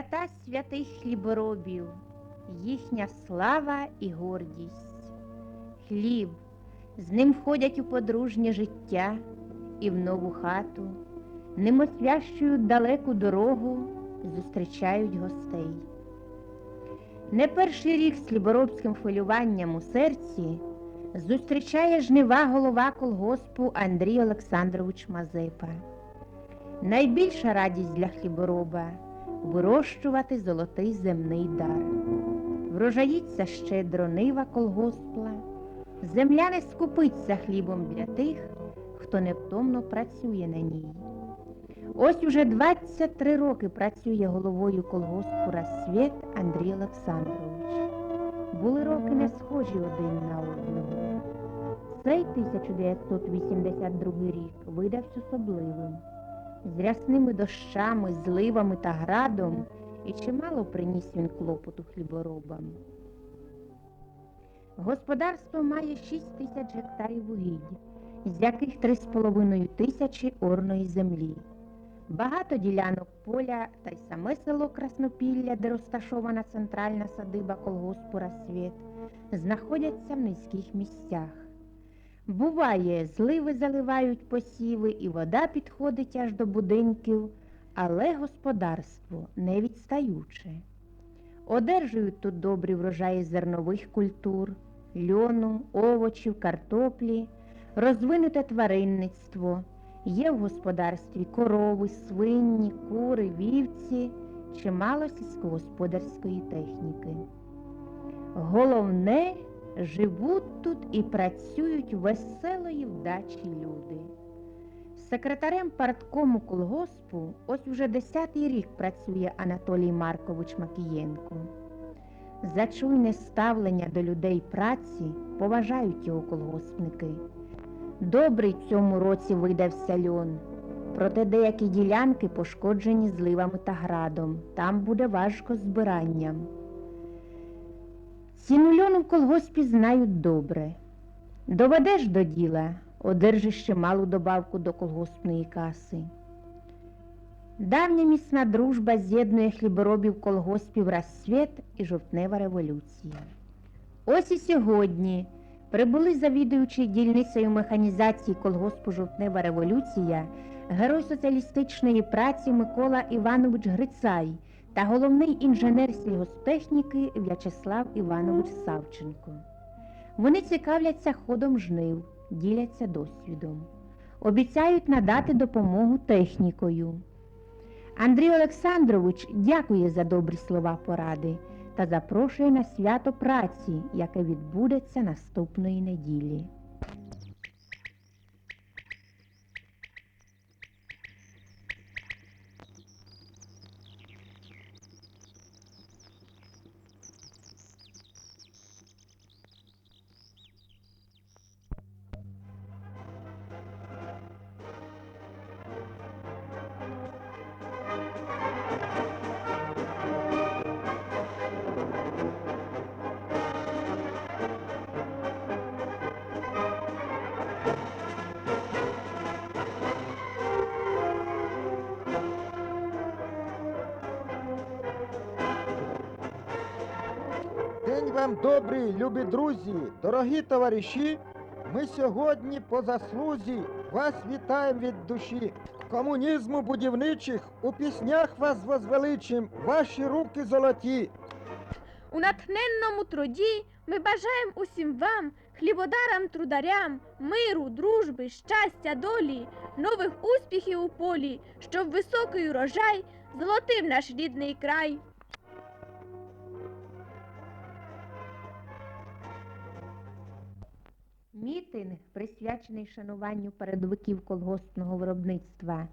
Свята святих хліборобів, їхня слава і гордість. Хліб, з ним входять у подружнє життя і в нову хату, ним освящують далеку дорогу, зустрічають гостей. Не перший рік з хліборобським хвилюванням у серці зустрічає жнива голова колгоспу Андрій Олександрович Мазепа. Найбільша радість для хлібороба вирощувати золотий земний дар. Врожаїться щедро нива колгоспла, земля не скупиться хлібом для тих, хто невтомно працює на ній. Ось уже 23 роки працює головою колгоспу «Рассвіт» Андрій Олександрович. Були роки не схожі один на одного. Цей 1982 рік видався особливим. З рясними дощами, зливами та градом і чимало приніс він клопоту хліборобам. Господарство має 6 тисяч гектарів угідь, з яких 3,5 тисячі орної землі. Багато ділянок поля та й саме село Краснопілля, де розташована центральна садиба колгоспу «Рассвіт», знаходяться в низьких місцях. Буває, зливи заливають посіви і вода підходить аж до будинків, але господарство не відстаюче. Одержують тут добрі врожаї зернових культур, льону, овочів, картоплі, розвинуте тваринництво. Є в господарстві корови, свині, кури, вівці, чимало сільськогосподарської техніки. Головне, живуть тут і працюють веселої вдачі люди. Секретарем парткому колгоспу ось уже десятий рік працює Анатолій Маркович Макієнко. За чуйне ставлення до людей праці поважають його колгоспники. Добрий цьому році видався льон, проте деякі ділянки пошкоджені зливами та градом. Там буде важко збиранням. Ціну льону в колгоспі знають добре. Доведеш до діла, одержиш ще малу добавку до колгоспної каси. Давня міцна дружба з'єднує хліборобів колгоспів «Рассвіт» і жовтнева революція. Ось і сьогодні прибули завідуючий дільницею механізації колгоспу Жовтнева революція, герой соціалістичної праці Микола Іванович Грицай та головний інженер сільгосптехніки В'ячеслав Іванович Савченко. Вони цікавляться ходом жнив, діляться досвідом, обіцяють надати допомогу технікою. Андрій Олександрович дякує за добрі слова поради та запрошує на свято праці, яке відбудеться наступної неділі. День вам добрий, любі друзі, дорогі товариші. Ми сьогодні по заслузі вас вітаємо від душі. Комунізму будівничих у піснях вас возвеличим, ваші руки золоті. У натхненному труді ми бажаємо усім вам, хлібодарам, трударям, миру, дружби, щастя, долі, нових успіхів у полі, щоб високий урожай золотив наш рідний край. Мітинг, присвячений шануванню передовиків колгоспного виробництва,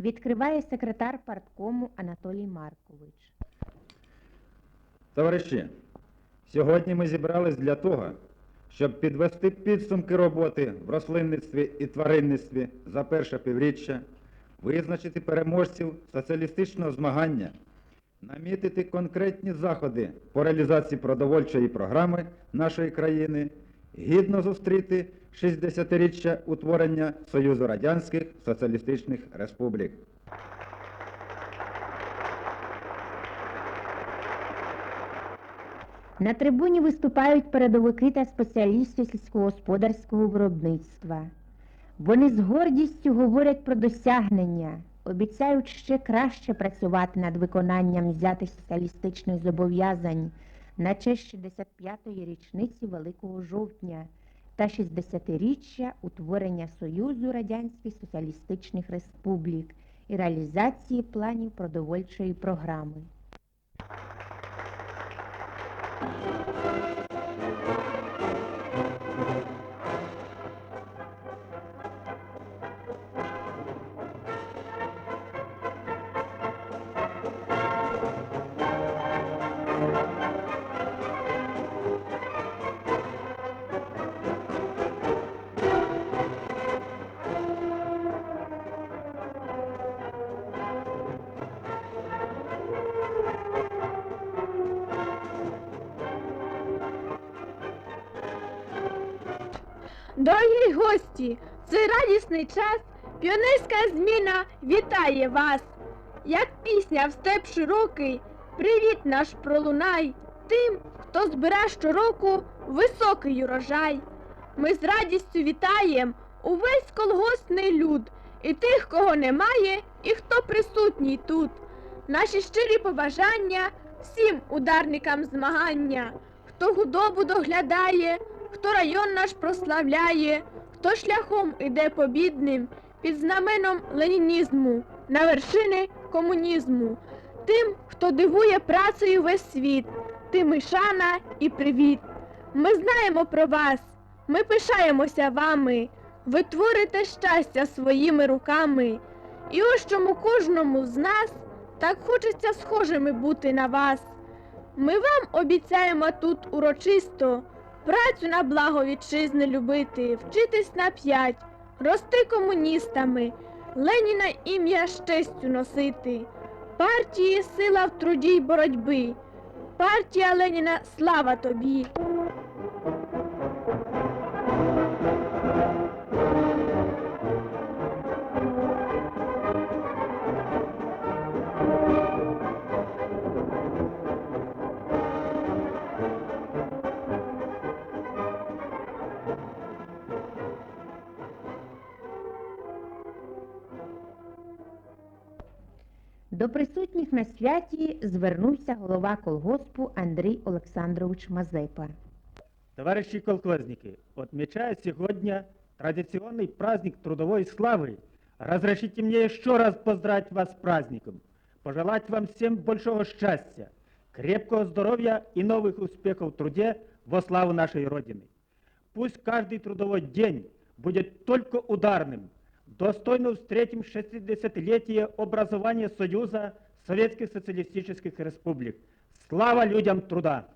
відкриває секретар парткому Анатолій Маркович. Товариші, сьогодні ми зібрались для того, щоб підвести підсумки роботи в рослинництві і тваринництві за перше півріччя, визначити переможців соціалістичного змагання, намітити конкретні заходи по реалізації продовольчої програми нашої країни, гідно зустріти 60-річчя утворення Союзу Радянських Соціалістичних Республік. На трибуні виступають передовики та спеціалісти сільськогосподарського виробництва. Вони з гордістю говорять про досягнення, обіцяють ще краще працювати над виконанням взятих соціалістичних зобов'язань на честь 65-ї річниці Великого жовтня та 60-річчя утворення Союзу Радянських Соціалістичних Республік і реалізації планів продовольчої програми. Дорогі гості, цей радісний час піонерська зміна вітає вас. Як пісня в степ широкий, привіт наш пролунай тим, хто збира щороку високий урожай. Ми з радістю вітаєм увесь колгоспний люд, і тих, кого немає, і хто присутній тут. Наші щирі побажання всім ударникам змагання, хто худобу доглядає, хто район наш прославляє, хто шляхом іде побідним під знаменом ленінізму на вершини комунізму, тим, хто дивує працею весь світ, тим і шана і привіт. Ми знаємо про вас, ми пишаємося вами, ви творите щастя своїми руками. І ось чому кожному з нас так хочеться схожими бути на вас. Ми вам обіцяємо тут урочисто працю на благо вітчизни любити, вчитись на п'ять, рости комуністами, Леніна ім'я з честю носити, партії сила в труді й боротьби, партія Леніна слава тобі. До присутніх на святі звернувся голова колгоспу Андрій Олександрович Мазепа. Товарищи колхозники, отмечая сегодня традиционный праздник трудовой славы, разрешите мне еще раз поздравить вас с праздником, пожелать вам всем большого счастья, крепкого здоровья и новых успехов в труде во славу нашей Родины. Пусть каждый трудовой день будет только ударным, достойно встретим 60-летие образования Союза Советских Социалистических Республик. Слава людям труда!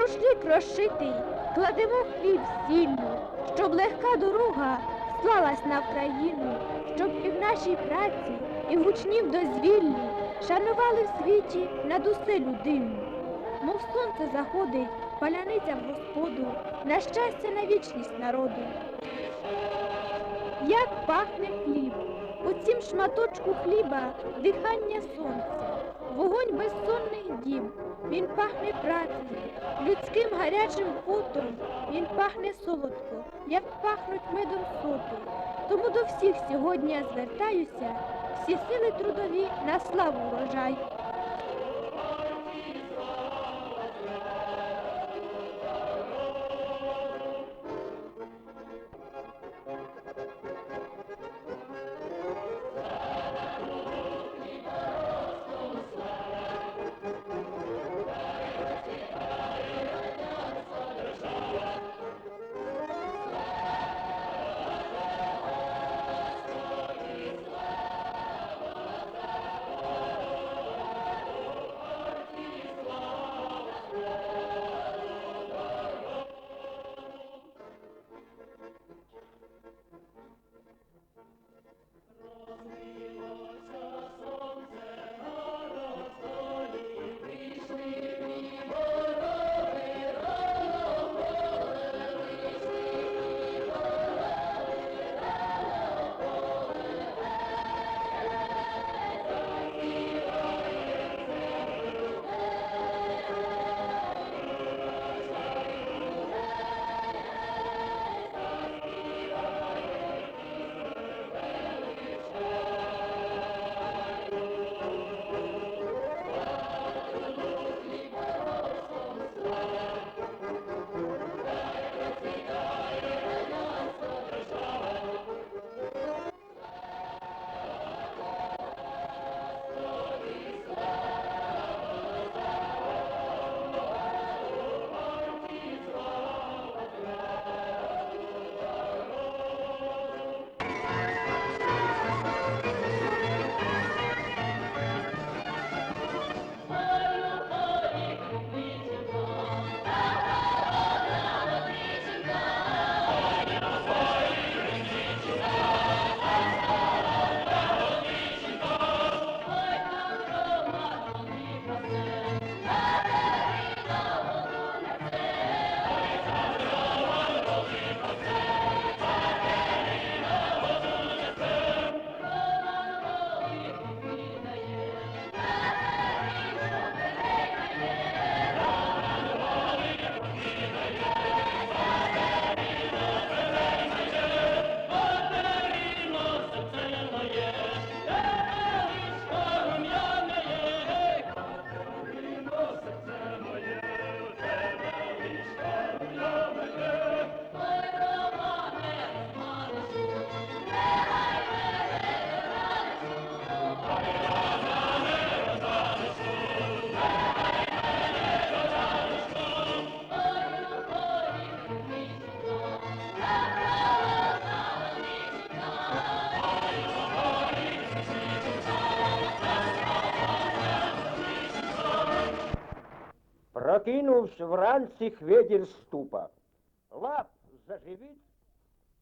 На рушник розшитий кладемо хліб сіллю, щоб легка дорога слалась на Вкраїну, щоб і в нашій праці, і в гучнім дозвіллі шанували в світі над усе людину. Мов сонце заходить, паляниця в господу, на щастя, на вічність народу. Як пахне хліб, у цім шматочку хліба дихання сонця, вогонь безсонний дім, він пахне працею, людським гарячим потом, він пахне солодко, як пахнуть медом соти. Тому до всіх сьогодні я звертаюся, всі сили трудові на славу урожай. Прокинувся вранці хведір ступа. Лап заживіть,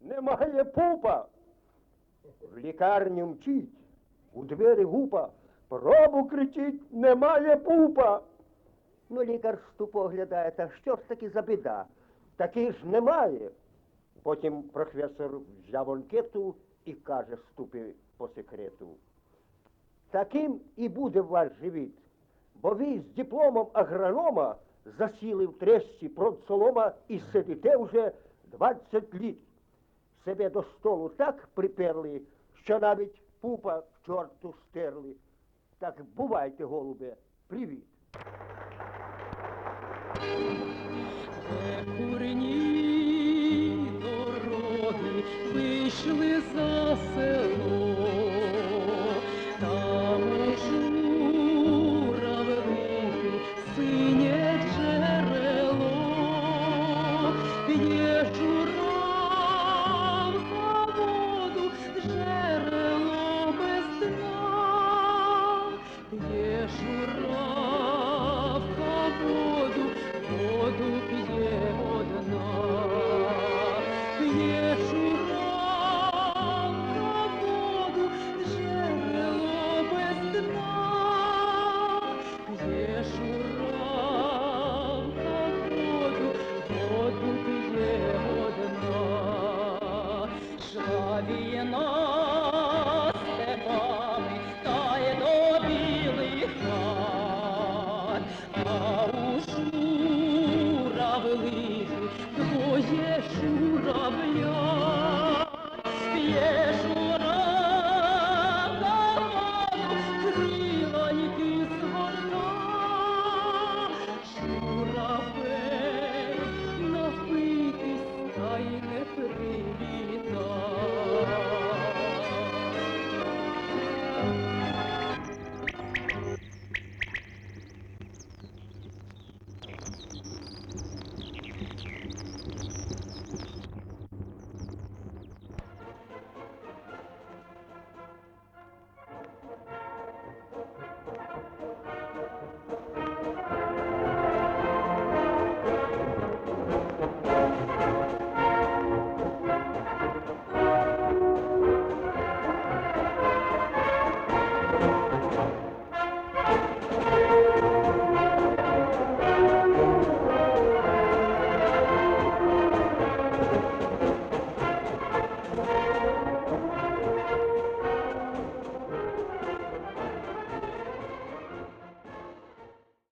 немає пупа. В лікарню мчить, у двері гупа, пробу кричить, немає пупа. Ну, лікар ступо оглядає, та що ж таки за біда? Таки ж немає. Потім професор взяв анкету і каже ступі по секрету. Таким і буде ваш живіт, бо ви з дипломом агронома засіли в трещі продсолома і сидите вже 20 літ. Себе до столу так приперли, що навіть пупа к чорту стерли. Так бувайте, голубе, привіт. Курні дороги вийшли за село. Jesús.